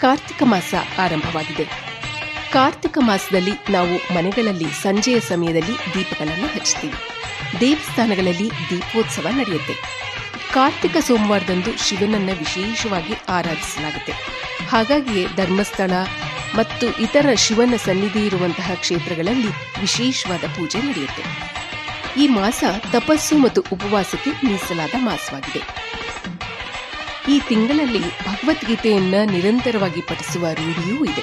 ಕಾರ್ತಿಕ ಮಾಸ ಆರಂಭವಾಗಿದೆ. ಕಾರ್ತಿಕ ಮಾಸದಲ್ಲಿ ನಾವು ಮನೆಗಳಲ್ಲಿ ಸಂಜೆಯ ಸಮಯದಲ್ಲಿ ದೀಪಗಳನ್ನು ಹಚ್ಚುತ್ತೀವಿ. ದೇವಸ್ಥಾನಗಳಲ್ಲಿ ದೀಪೋತ್ಸವ ನಡೆಯುತ್ತೆ. ಕಾರ್ತಿಕ ಸೋಮವಾರದಂದು ಶಿವನನ್ನ ವಿಶೇಷವಾಗಿ ಆರಾಧಿಸಲಾಗುತ್ತೆ. ಹಾಗಾಗಿಯೇ ಧರ್ಮಸ್ಥಳ ಮತ್ತು ಇತರ ಶಿವನ ಸನ್ನಿಧಿ ಇರುವಂತಹ ಕ್ಷೇತ್ರಗಳಲ್ಲಿ ವಿಶೇಷವಾದ ಪೂಜೆ ನಡೆಯುತ್ತೆ. ಈ ಮಾಸ ತಪಸ್ಸು ಮತ್ತು ಉಪವಾಸಕ್ಕೆ ಮೀಸಲಾದ ಮಾಸವಾಗಿದೆ. ಈ ತಿಂಗಳಲ್ಲಿ ಭಗವದ್ಗೀತೆಯನ್ನ ನಿರಂತರವಾಗಿ ಪಠಿಸುವ ರೂಢಿಯೂ ಇದೆ.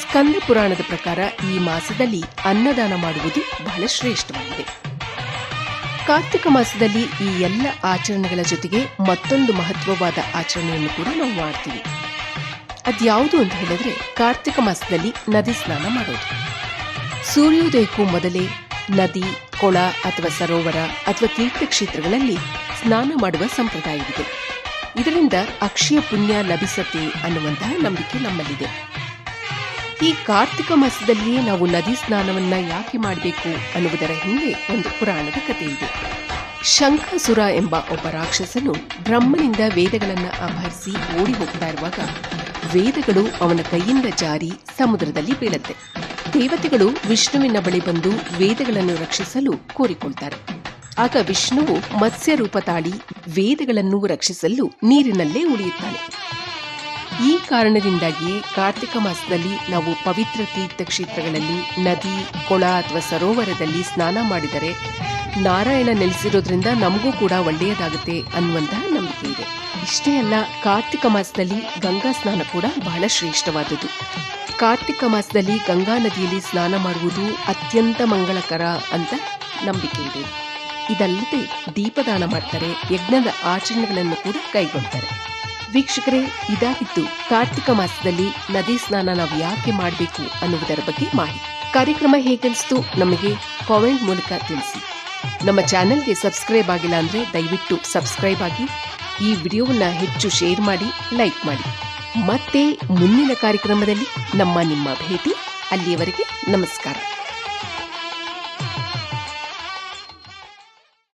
ಸ್ಕಂದ ಪುರಾಣದ ಪ್ರಕಾರ ಈ ಮಾಸದಲ್ಲಿ ಅನ್ನದಾನ ಮಾಡುವುದು ಬಹಳ ಶ್ರೇಷ್ಠವಾಗಿದೆ. ಕಾರ್ತಿಕ ಮಾಸದಲ್ಲಿ ಈ ಎಲ್ಲ ಆಚರಣೆಗಳ ಜೊತೆಗೆ ಮತ್ತೊಂದು ಮಹತ್ವವಾದ ಆಚರಣೆಯನ್ನು ಕೂಡ ನಾವು ಮಾಡ್ತೀವಿ. ಅದ್ಯಾವುದು ಅಂತ ಹೇಳಿದ್ರೆ ಕಾರ್ತಿಕ ಮಾಸದಲ್ಲಿ ನದಿ ಸ್ನಾನ ಮಾಡೋದು. ಸೂರ್ಯೋದಯಕ್ಕೂ ಮೊದಲೇ ನದಿ, ಕೊಳ ಅಥವಾ ಸರೋವರ ಅಥವಾ ತೀರ್ಥಕ್ಷೇತ್ರಗಳಲ್ಲಿ ಸ್ನಾನ ಮಾಡುವ ಸಂಪ್ರದಾಯವಿದೆ. ಇದರಿಂದ ಅಕ್ಷಯ ಪುಣ್ಯ ಲಭಿಸತ್ತೆ ಅನ್ನುವಂತಹ ನಂಬಿಕೆ ನಮ್ಮಲ್ಲಿದೆ. ಈ ಕಾರ್ತಿಕ ಮಾಸದಲ್ಲಿಯೇ ನಾವು ನದಿ ಸ್ನಾನವನ್ನ ಯಾಕೆ ಮಾಡಬೇಕು ಅನ್ನುವುದರ ಹಿಂದೆ ಒಂದು ಪುರಾಣದ ಕಥೆ ಇದೆ. ಶಂಖಸುರ ಎಂಬ ಒಬ್ಬ ರಾಕ್ಷಸನು ಬ್ರಹ್ಮನಿಂದ ವೇದಗಳನ್ನ ಅಪಹರಿಸಿ ಓಡಿ ಹೋಗ್ತಾ ಇರುವಾಗ ವೇದಗಳು ಅವನ ಕೈಯಿಂದ ಜಾರಿ ಸಮುದ್ರದಲ್ಲಿ ಬೀಳತ್ತೆ. ದೇವತೆಗಳು ವಿಷ್ಣುವಿನ ಬಳಿ ಬಂದು ವೇದಗಳನ್ನು ರಕ್ಷಿಸಲು ಕೋರಿಕೊಳ್ತಾರೆ. ಆಗ ವಿಷ್ಣುವು ಮತ್ಸ್ಯ ರೂಪ ತಾಳಿ ವೇದಗಳನ್ನು ರಕ್ಷಿಸಲು ನೀರಿನಲ್ಲೇ ಉಳಿಯುತ್ತಾನೆ ಈ ಕಾರಣದಿಂದಾಗಿಯೇ ಕಾರ್ತಿಕ ಮಾಸದಲ್ಲಿ ನಾವು ಪವಿತ್ರ ತೀರ್ಥ ಕ್ಷೇತ್ರಗಳಲ್ಲಿ ನದಿ, ಕೊಳ ಅಥವಾ ಸರೋವರದಲ್ಲಿ ಸ್ನಾನ ಮಾಡಿದರೆ ನಾರಾಯಣ ನೆಲೆಸಿರೋದ್ರಿಂದ ನಮಗೂ ಕೂಡ ಒಳ್ಳೆಯದಾಗುತ್ತೆ ಅನ್ನುವಂತಹ ನಂಬಿಕೆ ಇದೆ. ಇಷ್ಟೇ ಅಲ್ಲ, ಕಾರ್ತಿಕ ಮಾಸದಲ್ಲಿ ಗಂಗಾ ಸ್ನಾನ ಕೂಡ ಬಹಳ ಶ್ರೇಷ್ಠವಾದುದು ಕಾರ್ತಿಕ ಮಾಸದಲ್ಲಿ ಗಂಗಾ ನದಿಯಲ್ಲಿ ಸ್ನಾನ ಮಾಡುವುದು ಅತ್ಯಂತ ಮಂಗಳಕರ ಅಂತ ನಂಬಿಕೆ ಇದೆ. ಇದಲ್ಲದೆ ದೀಪದಾನ ಮಾಡ್ತಾರೆ, ಯಜ್ಞದ ಆಚರಣೆಗಳನ್ನು ಕೂಡ ಕೈಗೊಳ್ತಾರೆ ವೀಕ್ಷಕರೇ ಇದಾಗಿತ್ತು ಕಾರ್ತಿಕ ಮಾಸದಲ್ಲಿ ನದಿ ಸ್ನಾನ ನಾವು ಯಾಕೆ ಮಾಡಬೇಕು ಅನ್ನುವುದರ ಬಗ್ಗೆ ಮಾಹಿತಿ. ಕಾರ್ಯಕ್ರಮ ಹೇಗನ್ನಿಸ್ತು ನಮಗೆ ಕಾಮೆಂಟ್ ಮೂಲಕ ತಿಳಿಸಿ. ನಮ್ಮ ಚಾನೆಲ್ಗೆ ಸಬ್ಸ್ಕ್ರೈಬ್ ಆಗಿಲ್ಲ ಅಂದ್ರೆ ದಯವಿಟ್ಟು ಸಬ್ಸ್ಕ್ರೈಬ್ ಆಗಿ, ಈ ವಿಡಿಯೋವನ್ನ ಹೆಚ್ಚು ಶೇರ್ ಮಾಡಿ, ಲೈಕ್ ಮಾಡಿ. ಮತ್ತೆ ಮುಂದಿನ ಕಾರ್ಯಕ್ರಮದಲ್ಲಿ ನಮ್ಮ ನಿಮ್ಮ ಭೇಟಿ. ಅಲ್ಲಿಯವರೆಗೆ ನಮಸ್ಕಾರ.